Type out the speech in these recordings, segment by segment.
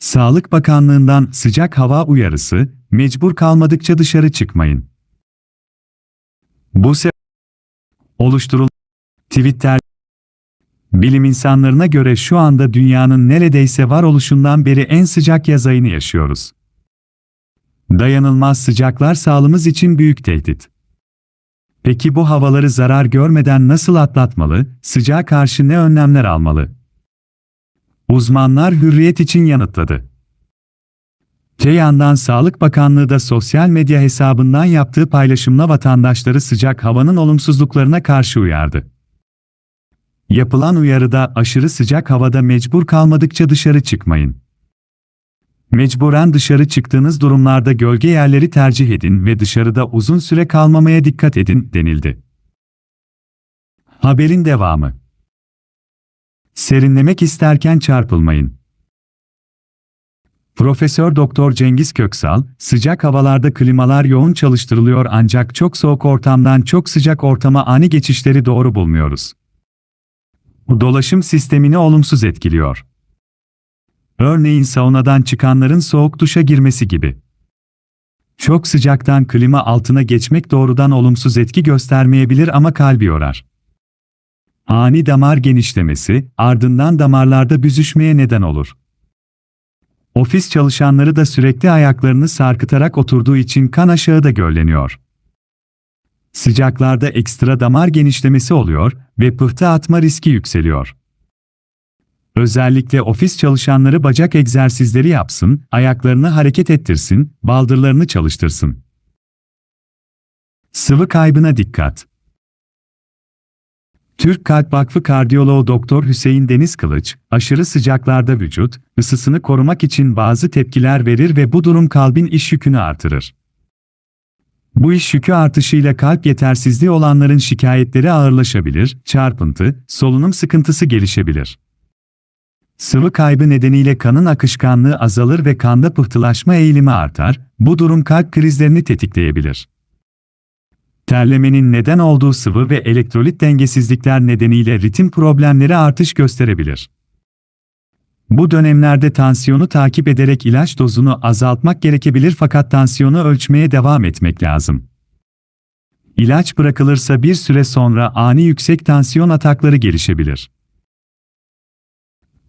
Sağlık Bakanlığı'ndan sıcak hava uyarısı, mecbur kalmadıkça dışarı çıkmayın. Bu se oluşturul Twitter Bilim insanlarına göre şu anda dünyanın neredeyse varoluşundan beri en sıcak yaz ayını yaşıyoruz. Dayanılmaz sıcaklar sağlığımız için büyük tehdit. Peki bu havaları zarar görmeden nasıl atlatmalı, sıcağa karşı ne önlemler almalı? Uzmanlar hürriyet için yanıtladı. Te yandan Sağlık Bakanlığı da sosyal medya hesabından yaptığı paylaşımla vatandaşları sıcak havanın olumsuzluklarına karşı uyardı. Yapılan uyarıda aşırı sıcak havada mecbur kalmadıkça dışarı çıkmayın. Mecburen dışarı çıktığınız durumlarda gölge yerleri tercih edin ve dışarıda uzun süre kalmamaya dikkat edin denildi. Haberin devamı. Serinlemek isterken çarpılmayın. Profesör Doktor Cengiz Köksal, sıcak havalarda klimalar yoğun çalıştırılıyor ancak çok soğuk ortamdan çok sıcak ortama ani geçişleri doğru bulmuyoruz. Bu dolaşım sistemini olumsuz etkiliyor. Örneğin saunadan çıkanların soğuk duşa girmesi gibi. Çok sıcaktan klima altına geçmek doğrudan olumsuz etki göstermeyebilir ama kalbi yorar. Ani damar genişlemesi, ardından damarlarda büzüşmeye neden olur. Ofis çalışanları da sürekli ayaklarını sarkıtarak oturduğu için kan aşağıda gölleniyor. Sıcaklarda ekstra damar genişlemesi oluyor ve pıhtı atma riski yükseliyor. Özellikle ofis çalışanları bacak egzersizleri yapsın, ayaklarını hareket ettirsin, baldırlarını çalıştırsın. Sıvı kaybına dikkat. Türk Kalp Vakfı kardiyoloğu Doktor Hüseyin Deniz Kılıç, aşırı sıcaklarda vücut ısısını korumak için bazı tepkiler verir ve bu durum kalbin iş yükünü artırır. Bu iş yükü artışıyla kalp yetersizliği olanların şikayetleri ağırlaşabilir, çarpıntı, solunum sıkıntısı gelişebilir. Sıvı kaybı nedeniyle kanın akışkanlığı azalır ve kanda pıhtılaşma eğilimi artar, bu durum kalp krizlerini tetikleyebilir. Terlemenin neden olduğu sıvı ve elektrolit dengesizlikler nedeniyle ritim problemleri artış gösterebilir. Bu dönemlerde tansiyonu takip ederek ilaç dozunu azaltmak gerekebilir fakat tansiyonu ölçmeye devam etmek lazım. İlaç bırakılırsa bir süre sonra ani yüksek tansiyon atakları gelişebilir.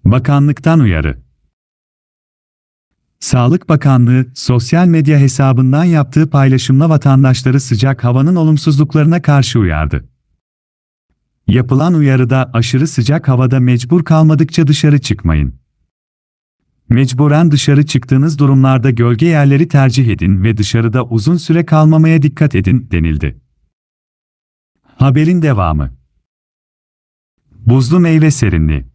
Bakanlıktan uyarı. Sağlık Bakanlığı, sosyal medya hesabından yaptığı paylaşımla vatandaşları sıcak havanın olumsuzluklarına karşı uyardı. Yapılan uyarıda aşırı sıcak havada mecbur kalmadıkça dışarı çıkmayın. Mecburen dışarı çıktığınız durumlarda gölge yerleri tercih edin ve dışarıda uzun süre kalmamaya dikkat edin denildi. Haberin devamı. Buzlu meyve serinliği.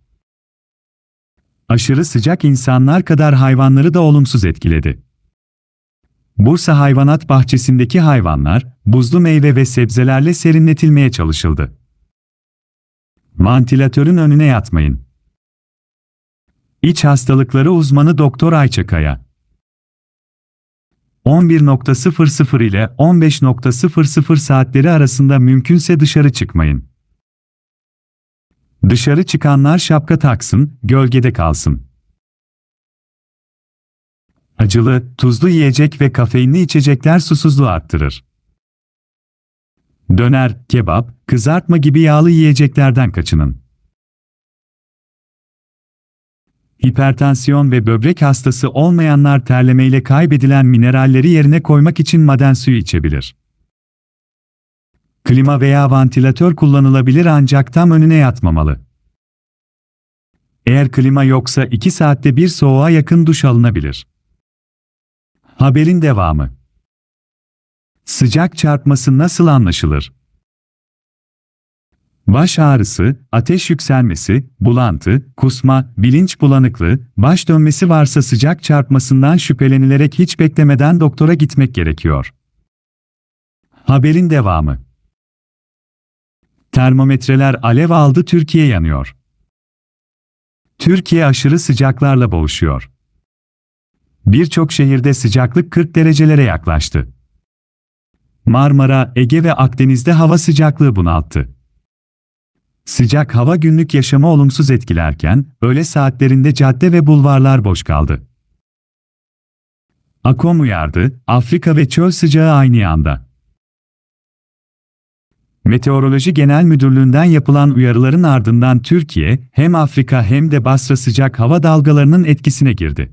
Aşırı sıcak insanlar kadar hayvanları da olumsuz etkiledi. Bursa Hayvanat Bahçesi'ndeki hayvanlar, buzlu meyve ve sebzelerle serinletilmeye çalışıldı. Vantilatörün önüne yatmayın. İç hastalıkları uzmanı Doktor Ayça Kaya. 11.00 ile 15.00 saatleri arasında mümkünse dışarı çıkmayın. Dışarı çıkanlar şapka taksın, gölgede kalsın. Acılı, tuzlu yiyecek ve kafeinli içecekler susuzluğu arttırır. Döner, kebap, kızartma gibi yağlı yiyeceklerden kaçının. Hipertansiyon ve böbrek hastası olmayanlar terlemeyle kaybedilen mineralleri yerine koymak için maden suyu içebilir. Klima veya vantilatör kullanılabilir ancak tam önüne yatmamalı. Eğer klima yoksa 2 saatte bir soğuğa yakın duş alınabilir. Haberin devamı. Sıcak çarpması nasıl anlaşılır? Baş ağrısı, ateş yükselmesi, bulantı, kusma, bilinç bulanıklığı, baş dönmesi varsa sıcak çarpmasından şüphelenilerek hiç beklemeden doktora gitmek gerekiyor. Haberin devamı. Termometreler alev aldı Türkiye yanıyor. Türkiye aşırı sıcaklarla boğuşuyor. Birçok şehirde sıcaklık 40 derecelere yaklaştı. Marmara, Ege ve Akdeniz'de hava sıcaklığı bunalttı. Sıcak hava günlük yaşamı olumsuz etkilerken, öğle saatlerinde cadde ve bulvarlar boş kaldı. Akom uyardı, Afrika ve çöl sıcağı aynı anda. Meteoroloji Genel Müdürlüğü'nden yapılan uyarıların ardından Türkiye, hem Afrika hem de Basra sıcak hava dalgalarının etkisine girdi.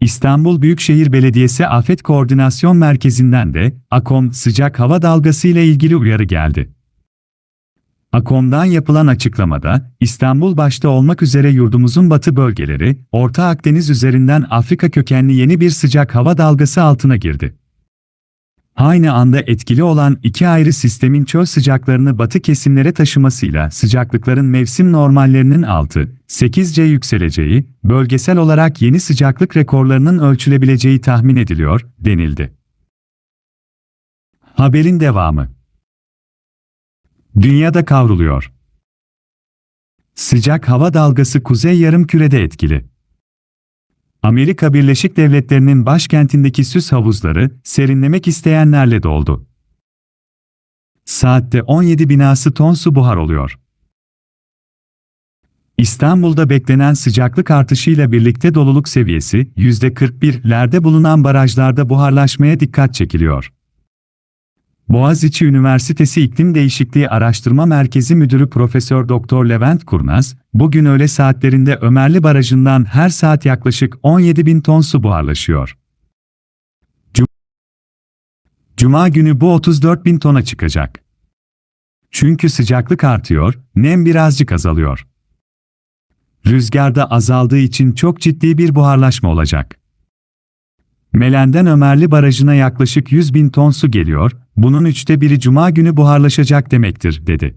İstanbul Büyükşehir Belediyesi Afet Koordinasyon Merkezi'nden de AKOM sıcak hava dalgası ile ilgili uyarı geldi. AKOM'dan yapılan açıklamada, İstanbul başta olmak üzere yurdumuzun batı bölgeleri, Orta Akdeniz üzerinden Afrika kökenli yeni bir sıcak hava dalgası altına girdi. Aynı anda etkili olan iki ayrı sistemin çöl sıcaklarını batı kesimlere taşımasıyla sıcaklıkların mevsim normallerinin 6-8C yükseleceği, bölgesel olarak yeni sıcaklık rekorlarının ölçülebileceği tahmin ediliyor, denildi. Haberin devamı Dünyada kavruluyor. Sıcak hava dalgası kuzey yarımkürede etkili. Amerika Birleşik Devletleri'nin başkentindeki süs havuzları serinlemek isteyenlerle doldu. Saatte 17 binası ton su buhar oluyor. İstanbul'da beklenen sıcaklık artışıyla birlikte doluluk seviyesi %41'lerde bulunan barajlarda buharlaşmaya dikkat çekiliyor. Boğaziçi Üniversitesi İklim Değişikliği Araştırma Merkezi Müdürü Profesör Doktor Levent Kurnaz, bugün öğle saatlerinde Ömerli Barajı'ndan her saat yaklaşık 17 bin ton su buharlaşıyor. Cum- Cuma günü bu 34 bin tona çıkacak. Çünkü sıcaklık artıyor, nem birazcık azalıyor. Rüzgarda azaldığı için çok ciddi bir buharlaşma olacak. Melen'den Ömerli Barajı'na yaklaşık 100 bin ton su geliyor, bunun üçte biri cuma günü buharlaşacak demektir, dedi.